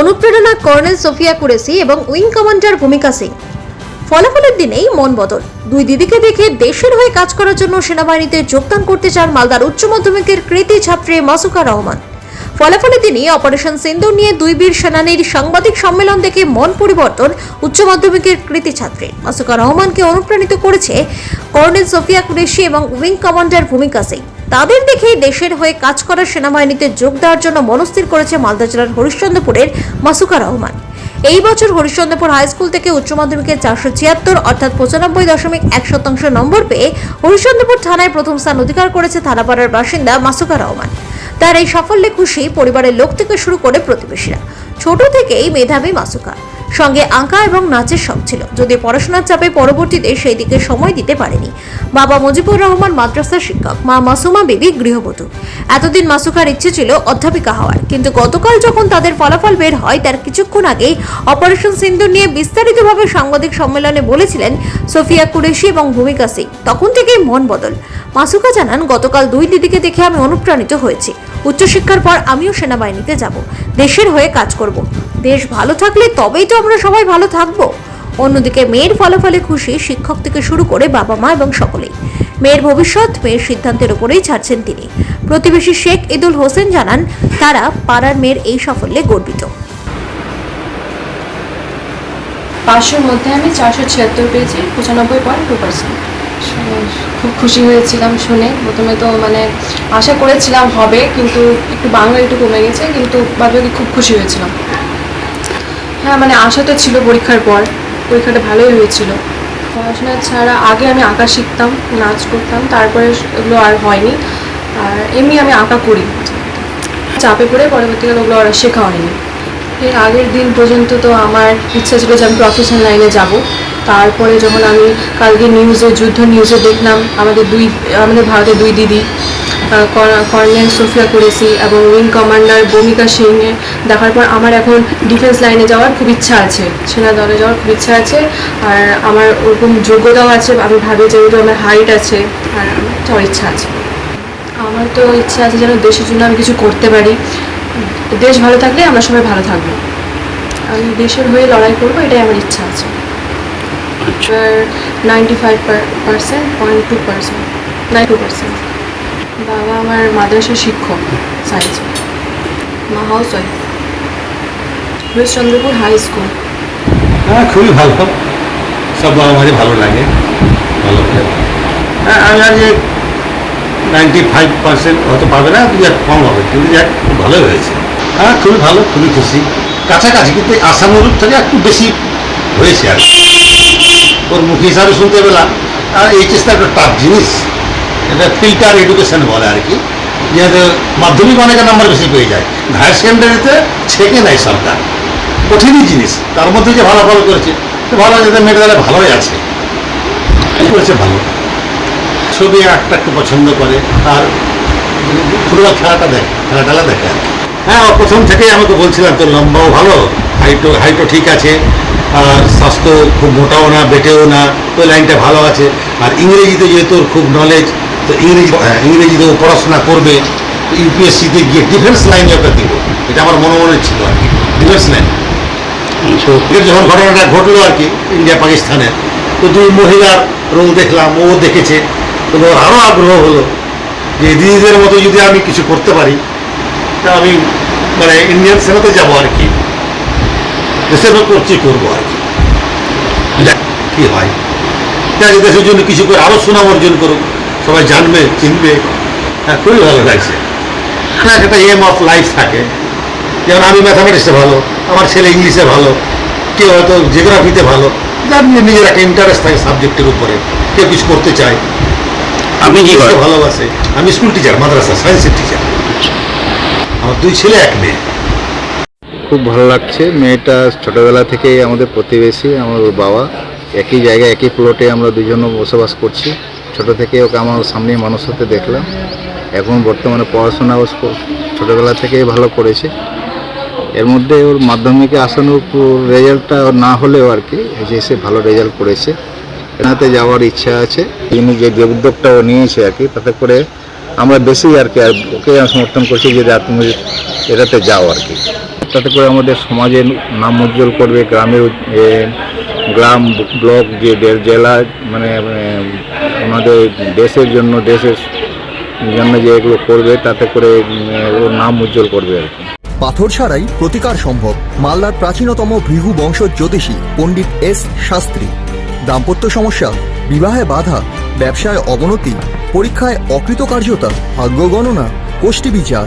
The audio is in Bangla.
অনুপ্রেরণা কর্নেল সোফিয়া কুরেসি এবং উইং কমান্ডার ভূমিকা সিং। ফলাফলের দিনেই মন বদল। দুই দিদিকে দেখে দেশের হয়ে কাজ করার জন্য সেনাবাহিনীতে যোগদান করতে চান মালদার উচ্চ মাধ্যমিকের কৃতি ছাত্রী মাসুকা রহমান। ফলাফলের দিনই অপারেশন সিন্দুর নিয়ে দুই বীর সেনানীর সাংবাদিক সম্মেলন দেখে মন পরিবর্তন উচ্চ মাধ্যমিকের কৃতি ছাত্রীর মাসুকা রহমানকে অনুপ্রাণিত করেছে কর্নেল সোফিয়া কুরেশি এবং উইং কমান্ডার ভূমিকা সিং। তাদের দেখে দেশের হয়ে কাজ করার সেনাবাহিনীতে যোগ দেওয়ার জন্য মনস্থির করেছে মালদা জেলার হরিশ্চন্দ্রপুরের মাসুকা রহমান। এই বছর হরিশ্চন্দ্রপুর হাই স্কুল থেকে উচ্চ মাধ্যমিকের চারশো ছিয়াত্তর অর্থাৎ পঁচানব্বই দশমিক এক শতাংশ নম্বর পেয়ে হরিশ্চন্দ্রপুর থানায় প্রথম স্থান অধিকার করেছে থানাপাড়ার বাসিন্দা মাসুকা রহমান। তার এই সাফল্যে খুশি পরিবারের লোক থেকে শুরু করে প্রতিবেশীরা। ছোট থেকেই মেধাবী মাসুকা। সঙ্গে আঁকা এবং নাচের শখ ছিল। যদিও পড়াশোনার চাপে পরবর্তীতে সেই দিকে সময় দিতে পারেনি। বাবা মুজিবুর রহমান মাদ্রাসার শিক্ষক, মা মাসুমা বেবি গৃহবধূ। এতদিন মাসুকার ইচ্ছে ছিল অধ্যাপিকা হওয়ার। কিন্তু গতকাল যখন তাদের ফলাফল বের হয়, তার কিছুক্ষণ আগেই অপারেশন সিন্ধু নিয়ে বিস্তারিতভাবে সাংবাদিক সম্মেলনে বলেছিলেন সোফিয়া কুরেশি এবং ভূমিকা সিং। তখন থেকেই মন বদল। মাসুকা জানান, গতকাল দুই দিদিকে দেখে আমি অনুপ্রাণিত হয়েছি। উচ্চশিক্ষার পর আমিও সেনাবাহিনীতে যাব। দেশের হয়ে কাজ করব। দেশ ভালো থাকলে তবেই তো আমরা সবাই ভালো থাকব। অন্যদিকে মেয়ের ফলাফলে খুশি শিক্ষক থেকে শুরু করে বাবা মা এবং সকলেই। মেয়ের ভবিষ্যৎ মেয়ের সিদ্ধান্তের উপরেই ছাড়ছেন তিনি। প্রতিবেশী শেখ ইদুল হোসেন জানান, তারা পাড়ার মেয়ের এই সাফল্যে গর্বিত। পাঁচশোর মধ্যে আমি চারশো ছিয়াত্তর পেয়েছি, পঁচানব্বই পয়েন্ট টু পার্সেন্ট খুব খুশি হয়েছিলাম শুনে। প্রথমে তো মানে আশা করেছিলাম হবে, কিন্তু একটু বাংলা একটু কমে গেছে, কিন্তু বাদবাকি খুব খুশি হয়েছিলাম। হ্যাঁ মানে আশা তো ছিল পরীক্ষার পর, পরীক্ষাটা ভালোই হয়েছিল। পড়াশোনা ছাড়া আগে আমি আঁকা শিখতাম, নাচ করতাম, তারপরে এগুলো আর হয়নি। আর এমনি আমি আঁকা করি। চাপে পড়ে পরবর্তীকালে ওগুলো আর শেখা হয়নি। এর আগের দিন পর্যন্ত তো আমার ইচ্ছা ছিল যে আমি প্রফেশনাল লাইনে যাব। তারপরে যখন আমি কালকে নিউজে যুদ্ধ নিউজে দেখলাম, আমাদের দুই, আমাদের ভারতের দুই দিদি কর্নেল সোফিয়া কুরেসি এবং উইং কমান্ডার ভূমিকা সিংয়ে দেখার পর আমার এখন ডিফেন্স লাইনে যাওয়ার খুব ইচ্ছা আছে, সেনা দলে যাওয়ার খুব ইচ্ছা আছে, আর আমার ওরকম যোগ্যতাও আছে, আমি ভাবি যেহেতু আমার হাইট আছে, আর আমার ইচ্ছা আছে। আমার তো ইচ্ছা আছে যেন দেশের জন্য আমি কিছু করতে পারি। দেশ ভালো থাকলে আমরা সবাই ভালো থাকব। আমি দেশের হয়ে লড়াই করব, এটাই আমার ইচ্ছা আছে। আর ninety five percent point two percent nine two percent বাবা আমার মাদ্রাসার শিক্ষক সায়েন্স মা house wife Harishchandrapur high school হ্যাঁ খুবই ভালো। সব বাবা মাঝে ভালো লাগে, ভালো। হ্যাঁ আমি আর যে নাইনটি ফাইভ পার্সেন্ট হয়তো পাবে না দু এক কম হবে, কিন্তু যাক ভালোই হয়েছে। হ্যাঁ খুবই ভালো, খুবই খুশি। কাছাকাছি, কিন্তু আসানুরূপ থেকে একটু বেশি হয়েছে আর কি। ওর মুখ হিসাবে শুনতে পেলাম, আর এইচএসটা একটা টাফ জিনিস। এটা ফিল্টার এডুকেশন বলে আর কি। যেহেতু মাধ্যমিক অনেকে নাম্বার বেশি পেয়ে যায়। হায়ার সেকেন্ডারিতে ছেঁকে নেয় সরকার। কঠিনই জিনিস। তার মধ্যে যে ভালো ভালো করেছে ভালো যাতে মেয়েটা ভালোই আছে। করেছে ভালো? ছবি আঁকটা একটু পছন্দ করে, আর ফুটবল খেলাটা দেখে খেলা টেলা দেখে হ্যাঁ প্রথম থেকেই আমাকে বলছিলাম, তোর লম্বাও ভালো। হাইটও হাইটও ঠিক আছে। আর স্বাস্থ্য খুব মোটাও না বেটেও না ওই লাইনটা ভালো আছে। আর ইংরেজিতে যেহেতু ওর খুব নলেজ তো ইংরেজি হ্যাঁ, ইংরেজিতেও পড়াশোনা করবে ইউপিএসসিতে গিয়ে ডিফেন্স লাইনে ওকে দিব। এটা আমার মনে মনে ছিল আর কি ডিফেন্স লাইন যখন ঘটনাটা ঘটলো আর কি ইন্ডিয়া পাকিস্তানের তো দুই মহিলার রোল দেখলাম ও দেখেছে। তো ওর আরও আগ্রহ হলো যে দিদিদের মতো যদি আমি কিছু করতে পারি তা আমি মানে ইন্ডিয়ান সেনাতে যাব আর কি। দেশের করছি করব আর কি? কি হয়? যাক দেশের জন্য কিছু করে আরও সুনাম অর্জন করুক। সবাই জানবে চিনবে। হ্যাঁ খুবই ভালো লাগছে। না একটা এম অফ লাইফ থাকে। যেমন আমি ম্যাথামেটিক্সে ভালো আমার ছেলে ইংলিশে ভালো কেউ হয়তো জিওগ্রাফিতে ভালো। যার নিজের নিজের একটা ইন্টারেস্ট থাকে সাবজেক্টের উপরে। কেউ কিছু করতে চায়। আপনি কি? ভালোবাসে। আমি স্কুল টিচার মাদ্রাসা সায়েন্সের টিচার আমার দুই ছেলে এক মেয়ে। খুব ভালো লাগছে। মেয়েটা ছোটবেলা থেকেই আমাদের প্রতিবেশী, আমার ওর বাবা। একই জায়গায়, একই প্লটে আমরা দুজন বসবাস করছি। ছোট থেকে ওকে আমার সামনে মানুষ হতে দেখলাম। এখন বর্তমানে পড়াশোনা ও স্কু- ছোটবেলা থেকেই ভালো করেছে। এর মধ্যে ওর মাধ্যমিকে আসানোর রেজাল্টটা না হলেও আর কি এসে ভালো রেজাল্ট করেছে। এনাতে যাওয়ার ইচ্ছা আছে। তিনি যে যে উদ্যোগটা ও নিয়েছে আর কি, তাতে করে আমরা বেশি আর কি, আর ওকে সমর্থন করছি যে তুমি এটাতে যাও আর কি। তাতে করে আমাদের সমাজের নাম উজ্জ্বল করবে, গ্রামের গ্রাম ব্লক যে জেলা মানে আমাদের দেশের জন্য দেশের জন্য যে এগুলো করবে, তাতে করে ওর নাম উজ্জ্বল করবে আর কি। পাথর ছাড়াই প্রতিকার সম্ভব। মালদার প্রাচীনতম ভৃহু বংশ জ্যোতিষী পণ্ডিত এস শাস্ত্রী। দাম্পত্য সমস্যা, বিবাহে বাধা, ব্যবসায় অবনতি, পরীক্ষায় অকৃতকার্যতা ভাগ্য গণনা গোষ্ঠী বিচার